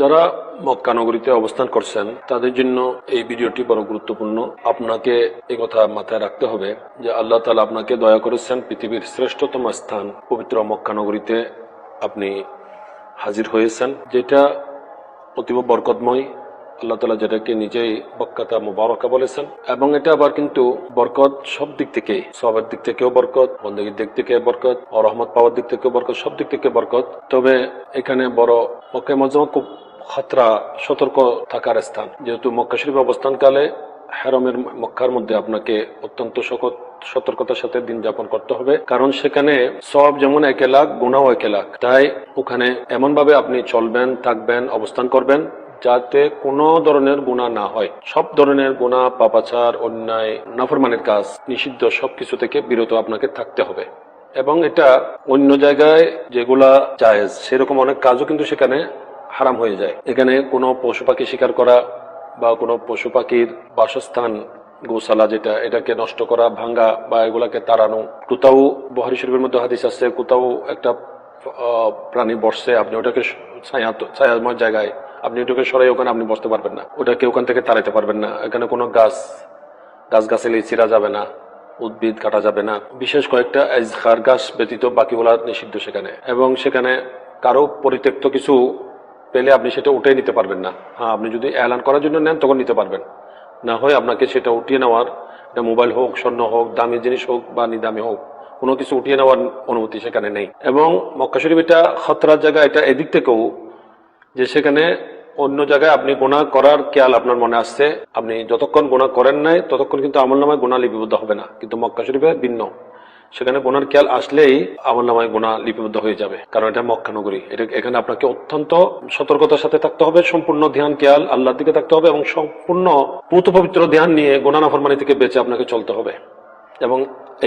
যারা মক্কা নগরীতে অবস্থান করছেন, তাদের জন্য এই ভিডিওটি বড় গুরুত্বপূর্ণ। আপনাকে কথা মাথায় রাখতে হবে যে আল্লাহ তালা আপনাকে দয়া করেছেন পৃথিবীর শ্রেষ্ঠতম স্থান, পবিত্র মক্কা নগরীতে আপনি হাজির হয়েছেন, যেটা অতীব বরকতময়। আল্লাহ তালা যেটাকে নিজেই বক্কাতা মুবারকা বলেছেন, এবং এটা আবার কিন্তু বরকত সব দিক থেকেই। সবের দিক থেকেও বরকত, বন্দগীর দিক থেকে বরকত ও পাওয়ার দিক থেকেও বরকত, সব দিক থেকে বরকত। তবে এখানে বড় মক্কা মজমা খুব খতরা, সতর্ক থাকার স্থান। যেহেতু মক্কা শরীফ অবস্থানকালে হেরমের মক্কার মধ্যে আপনাকে অত্যন্ত সকত সতর্কতার সাথে দিন যাপন করতে হবে। কারণ সেখানে সব যেমন এক লাখ গুণাও এক লাখ তাই ওখানে এমন ভাবে আপনি চলবেন, থাকবেন, অবস্থান করবেন যাতে কোনো ধরনের গুণা না হয়। সব ধরনের গুণা পাপাচার, অন্যায়, নাফরমানের কাজ, নিষিদ্ধ সবকিছু থেকে বিরত আপনাকে থাকতে হবে। এবং এটা অন্য জায়গায় যেগুলা জায়েজ, সেরকম অনেক কাজও কিন্তু সেখানে হারাম হয়ে যায়। এখানে কোনো পশু পাখি শিকার করা বা কোনো পশু পাখির বাসস্থান গোসালা যেটা, এটাকে নষ্ট করা, ভাঙ্গা বা এগুলাকে তাড়ানো। কোথাও বহারি শরীফের মধ্যে হাদিস আছে কোথাও একটা প্রাণী বসছে, আপনি ওটাকে ছায়া ছায়াময় জায়গায় আপনি ওটাকে সরাই ওখানে আপনি বসতে পারবেন না। ওটাকে ওখান থেকে তাড়াইতে পারবেন না। এখানে কোনো গাছ গাছ গাছালি চিরা যাবে না, উদ্ভিদ কাটা যাবে না। বিশেষ কয়েকটা খার গাছ ব্যতীত বাকিগুলা নিষিদ্ধ সেখানে। এবং সেখানে কারও পরিত্যক্ত কিছু পেলে আপনি সেটা উঠে নিতে পারবেন না। হ্যাঁ আপনি যদি অ্যালান করার জন্য নেন, তখন নিতে পারবেন। না হয় আপনাকে সেটা উঠিয়ে নেওয়ার, এটা মোবাইল হোক, স্বর্ণ হোক, দামি জিনিস হোক বা নিদামি হোক, কোনো কিছু উঠিয়ে নেওয়ার অনুমতি সেখানে নেই। এবং মক্কা শরীফ এটা খতরার জায়গা, এটা এদিক থেকেও, যে সেখানে অন্য জায়গায় আপনি গোনা করার খেয়াল আপনার মনে আসছে। আপনি যতক্ষণ গোনা করেন নাই, ততক্ষণ কিন্তু আমল নামায় গোনা লিপিবদ্ধ হবে না। কিন্তু মক্কা শরীফে ভিন্ন। সেখানে গোনার খেয়াল আসলেই আমার নামায় গুণা লিপিবদ্ধ হয়ে যাবে। কারণ এটা মক্কা নগরী। এটা এখানে আপনাকে অত্যন্ত সতর্কতার সাথে থাকতে হবে, সম্পূর্ণ ধ্যান, খেয়াল আল্লাহর দিকে থাকতে হবে এবং সম্পূর্ণ পুত পবিত্র ধ্যান নিয়ে গুণা নাফরমানি থেকে বেঁচে আপনাকে চলতে হবে। এবং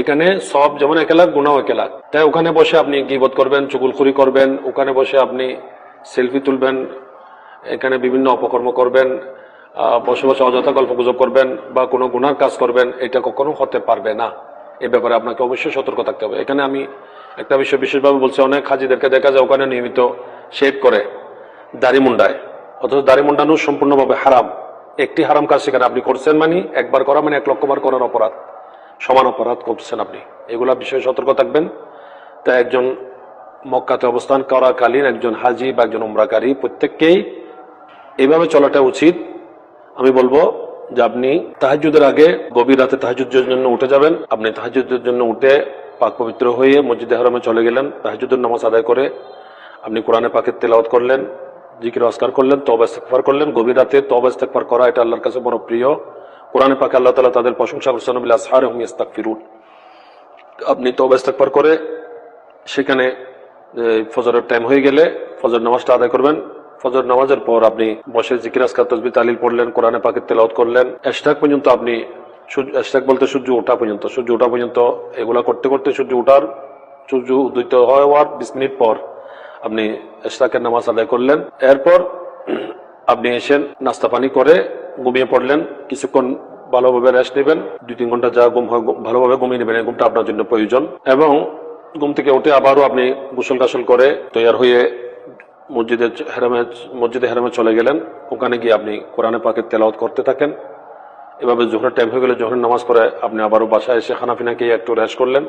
এখানে সব যেমন একেলাক গুণাও একেলাক তাই ওখানে বসে আপনি গিবত করবেন, চুগুলখুরি করবেন, ওখানে বসে আপনি সেলফি তুলবেন, এখানে বিভিন্ন অপকর্ম করবেন বসে বসে অযথা গল্প গুজব করবেন বা কোনো গুনার কাজ করবেন, এটা কখনো হতে পারবে না। এ ব্যাপারে আপনাকে অবশ্যই সতর্ক থাকতে হবে। এখানে আমি একটা বিষয় বিশেষভাবে বলছি, অনেক হাজিদেরকে দেখা যায় ওখানে নিয়মিত শেভ করে দাড়ি মুন্ডায়। অথচ দাড়ি মুন্ডানো সম্পূর্ণভাবে হারাম। একটি হারাম কাজ সেখানে আপনি করছেন মানে একবার করা মানে এক লক্ষবার করার অপরাধ। সমান অপরাধ করছেন আপনি। এগুলা বিষয়ে সতর্ক থাকবেন। তা একজন মক্কাতে অবস্থান করাকালীন একজন হাজি বা একজন উমরাকারী প্রত্যেককেই এইভাবে চলাটা উচিত। আমি বলব যে আপনি তাহাজুদের আগে গভীর রাতে তাহাজুদের জন্য উঠে যাবেন। আপনি তাহাজুদের জন্য উঠে পাক পবিত্র হয়ে মসজিদে হারামে চলে গেলেন। তাহাজুদের নামাজ আদায় করে আপনি কোরআনে পাকের তেলাওয়াত করলেন, জিকির অস্কার করলেন তবা ইস্তেগফার করলেন। গভীর রাতে তবা ইস্তেগফার করা এটা আল্লাহর কাছে বড় প্রিয় কোরআনে পাকে আল্লাহ তালা তাদের প্রশংসা করছেন আসহার হুম ইস্তাগফিরুন আপনি তবা ইস্তেগফার করে সেখানে ফজরের টাইম হয়ে গেলে ফজর নামাজটা আদায় করবেন। ফজর নামাজের পর আপনি বসে জিকির আসকার তসবি, তালিল পড়লেন, কোরআনে পাকের তেলাওয়াত করলেন। এশরাক পর্যন্ত আপনি এশরাক বলতে সূর্য ওঠা পর্যন্ত, সূর্য ওঠা পর্যন্ত এগুলা করতে করতে সূর্য ওঠার, সূর্য উদিত হওয়ার বিশ মিনিট পর আপনি এশরাকের নামাজ আদায় করলেন। এরপর আপনি এসে নাস্তা পানি করে ঘুমিয়ে পড়লেন। কিছুক্ষণ ভালোভাবে রেস্ট নেবেন, দুই তিন ঘণ্টা যা ঘুম হয়, ভালোভাবে ঘুমিয়ে নেবেন ঘুমটা আপনার জন্য প্রয়োজন। এবং ঘুম থেকে উঠে আবারও আপনি গোসল কাসল করে তৈয়ার হয়ে মসজিদে হেরামে মসজিদে হেরামে চলে গেলেন। ওখানে গিয়ে আপনি কোরআনে পাকের তেলাওয়াত করতে থাকেন। এভাবে জোহরের টাইম হয়ে গেলে, জোহরের নামাজ পড়ে আপনি আবারও বাসায় এসে খানাফিনা খেয়ে একটু রেস্ট করলেন।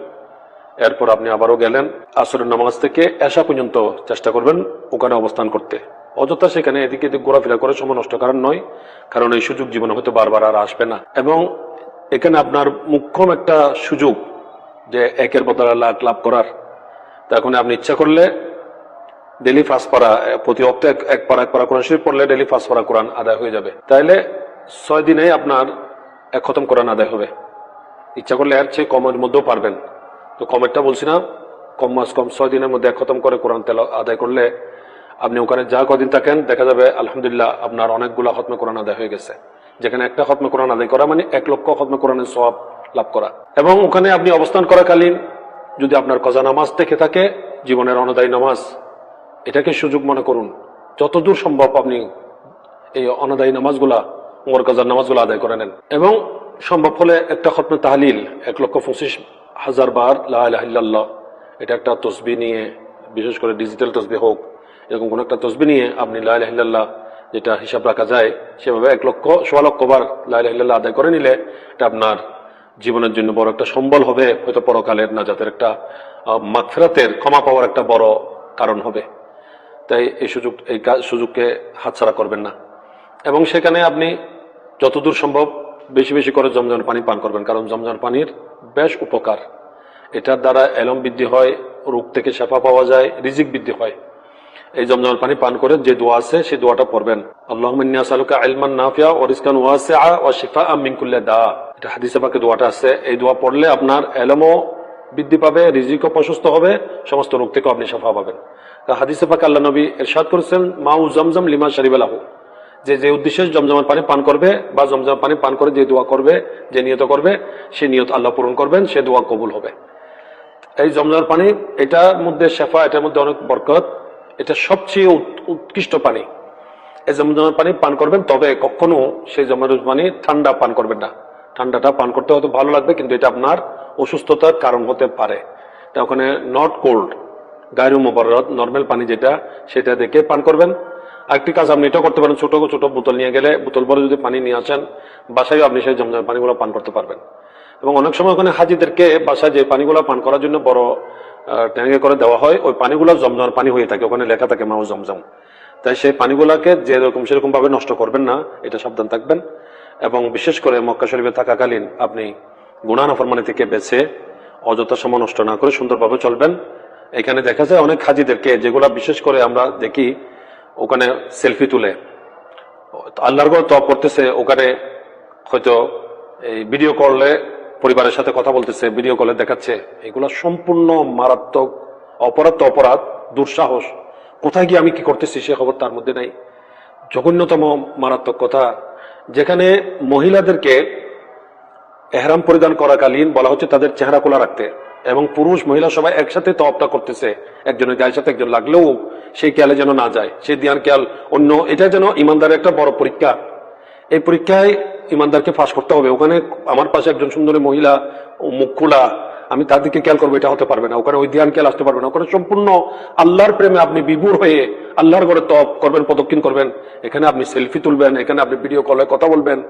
এরপর আপনি আবারও গেলেন আসরের নামাজ থেকে এসা পর্যন্ত চেষ্টা করবেন ওখানে অবস্থান করতে। অযথা সেখানে এদিকে এদিক ঘোরাফেরা করে সময় নষ্ট করার নয়, কারণ এই সুযোগ জীবনে হয়তো বারবার আর আসবে না। এবং এখানে আপনার মুখ্যম একটা সুযোগ যে একের বদলে লাখ লাভ করার। তা এখন আপনি ইচ্ছা করলে ডেলি পারা এ, প্রতি অক্টে এক পারা এক পারা কোরআন শরীফ পড়লে ডেলি ফার্স্ট পারা কোরআন আদায় হয়ে যাবে। তাইলে ছয় দিনে আপনার এক খতম কোরআন আদায় হবে। ইচ্ছা করলে এর চেয়ে কমের মধ্যেও পারবেন। তো কমেরটা বলছি না কম মাস কম ছয় দিনের মধ্যে এক খতম করে কোরআন তেল আদায় করলে আপনি ওখানে যা কদিন থাকেন দেখা যাবে আলহামদুলিল্লাহ আপনার অনেকগুলা খতমে কোরআন আদায় হয়ে গেছে। যেখানে একটা খতমে কোরআন আদায় করা মানে এক লক্ষ খতমে কোরআনের সব লাভ করা। এবং ওখানে আপনি অবস্থান করাকালীন যদি আপনার কজা নামাজ থেকে থাকে জীবনের অনদায়ী নামাজ এটাকে সুযোগ মনে করুন। যতদূর সম্ভব আপনি এই অনাদায়ী নামাজগুলা, উমর কাজার নামাজগুলো আদায় করে নেন। এবং সম্ভব হলে একটা খতমে তাহলিল, এক লক্ষ পঁচিশ হাজার বার লাহ এটা একটা তসবি নিয়ে, বিশেষ করে ডিজিটাল তসবি হোক, এরকম কোনো একটা তসবি নিয়ে আপনি লাইল্লাহ যেটা হিসাব রাখা যায়, সেভাবে এক লক্ষ, সোয়া লক্ষ বার লাইল্লাহ আদায় করে নিলে এটা আপনার জীবনের জন্য বড় একটা সম্বল হবে, হয়তো পরকালের নাজাতের একটা মাগফিরাতের ক্ষমা পাওয়ার একটা বড় কারণ হবে। তাই এই সুযোগ, এই কাজ- সুযোগকে হাতছাড়া করবেন না। এবং সেখানে আপনি যতদূর সম্ভব বেশি বেশি করে জমজমের পানি পান করবেন, কারণ জমজমের পানির বেশ উপকার। এটার দ্বারা এলম বৃদ্ধি হয়, রোগ থেকে শেফা পাওয়া যায়, রিজিক বৃদ্ধি হয়। এই জমজমের পানি পান করে যে দোয়া আছে সেই দোয়াটা পড়বেন। আল্লাহ আলমান নাফিয়া দা। এটা দোয়াটা আছে। এই দোয়া পড়লে আপনার এলমও বৃদ্ধি পাবে, রিজিকও প্রশস্ত হবে, সমস্ত রোগ থেকেও আপনি সাফা পাবেন। হাদিসে পাকে আল্লাহ নবী ইরশাদ করেছেন, মাউ জমজম লিমা শরিবালাহু যে যে উদ্দেশ্যে জমজমার পানি পান করবে বা জমজমের পানি পান করে যে দোয়া করবে, যে নিয়ত করবে, সে নিয়ত আল্লাহ পূরণ করবেন, সে দোয়া কবুল হবে। এই জমজমার পানি, এটার মধ্যে শেফা, এটার মধ্যে অনেক বরকত। এটা সবচেয়ে উৎ- উৎকৃষ্ট পানি। এই জমজমের পানি পান করবেন, তবে কখনো সেই জমজমের পানি ঠান্ডা পান করবেন না। ঠান্ডাটা পান করতে হয়তো ভালো লাগবে, কিন্তু এটা আপনার অসুস্থতার কারণ হতে পারে। তা ওখানে নট কোল্ড গায়ের মোবারত নর্মাল পানি যেটা সেটা দেখে পান করবেন। আরেকটি কাজ আপনি এটাও করতে পারেন ছোট ছোট বোতল নিয়ে গেলে বোতল ভরে যদি পানি নিয়ে আসেন বাসায় আপনি সেই জমজমের পানিগুলো পান করতে পারবেন। এবং অনেক সময় ওখানে হাজিদেরকে বাসায় যে পানিগুলো পান করার জন্য বড় আহ, ট্যাঙ্কে করে দেওয়া হয় ওই পানিগুলো জমজমের পানি হয়ে থাকে ওখানে লেখা থাকে মাও জমজম। তাই সেই পানিগুলোকে যেরকম সেরকম ভাবে নষ্ট করবেন না এটা সাবধান থাকবেন। এবং বিশেষ করে মক্কা শরীফে থাকাকালীন আপনি গুণান ফরমানি থেকে বেছে অযথা সময় নষ্ট না করে সুন্দরভাবে চলবেন। এখানে দেখা যায় অনেক হাজিদেরকে, যেগুলা বিশেষ করে আমরা দেখি, ওখানে সেলফি তুলে। আল্লাহর গড় তপ করতেছে, ওখানে হয়তো এই ভিডিও কলে পরিবারের সাথে কথা বলতেছে ভিডিও কলে দেখাচ্ছে। এগুলা সম্পূর্ণ মারাত্মক অপরাধ তো অপরাধ, দুঃসাহস। কোথায় গিয়ে আমি কি করতেছি সে খবর তার মধ্যে নাই। জঘন্যতম মারাত্মক কথা। যেখানে মহিলাদেরকে এহরাম পরিধান করাকালীন বলা হচ্ছে তাদের চেহারা খোলা রাখতে। এবং পুরুষ মহিলা সবাই একসাথে তওয়াবটা করতেছে। একজনের গায়ের সাথে একজন লাগলেও সেই খেয়ালে যেন না যায়, সেই দিয়ান খেয়াল অন্য, এটা যেন ইমানদারের একটা বড় পরীক্ষা। এই পরীক্ষায় ইমানদারকে ফাঁস করতে হবে। ওখানে আমার পাশে একজন সুন্দরী মহিলা মুখ খোলা, আমি তার দিকে খেয়াল করব, এটা হতে পারবে না। ওখানে ওই ধ্যান খেয়াল আসতে পারবে না। ওখানে সম্পূর্ণ আল্লাহর প্রেমে আপনি বিভোর হয়ে আল্লাহর ঘরে তপ করবেন, প্রদক্ষিণ করবেন। এখানে আপনি সেলফি তুলবেন, এখানে আপনি ভিডিও কলে কথা বলবেন।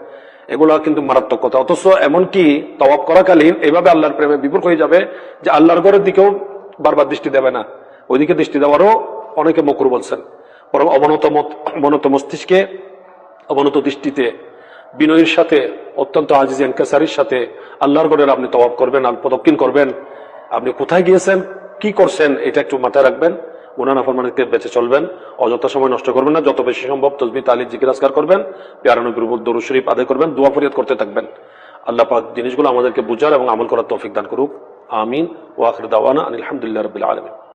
এগুলো কিন্তু মারাত্মক কথা। অথচ এমনকি তওয়াব করাকালীন এইভাবে আল্লাহর প্রেমে বিপুল হয়ে যাবে যে আল্লাহর ঘরের দিকেও বারবার দৃষ্টি দেবে না। ওইদিকে দৃষ্টি দেওয়ারও অনেকে মকুর বলছেন। বরং অবনত অবনত মস্তিষ্কে, অবনত দৃষ্টিতে, বিনয়ের সাথে, অত্যন্ত আজিজ এনকাসারির সাথে আল্লাহর গড়ের আপনি তবাব করবেন আর প্রদক্ষিণ করবেন। আপনি কোথায় গিয়েছেন, কি করছেন, এটা একটু মাথায় রাখবেন। গুনানা ফরমানিকে বেঁচে চলবেন, অযথা সময় নষ্ট করবেন না, যত বেশি সম্ভব তসবি তালি জিজ্ঞাসকার করবেন পেয়ারানবির উপর দরু শরীফ আদায় করবেন, দোয়া ফরিয়াদ করতে থাকবেন। আল্লাহ পাক জিনিসগুলো আমাদেরকে বুঝার এবং আমল করার তৌফিক দান করুক। আমিন। ওয়াকর দাওয়ানা আলহামদুলিল্লাহ রবিল আলমিন।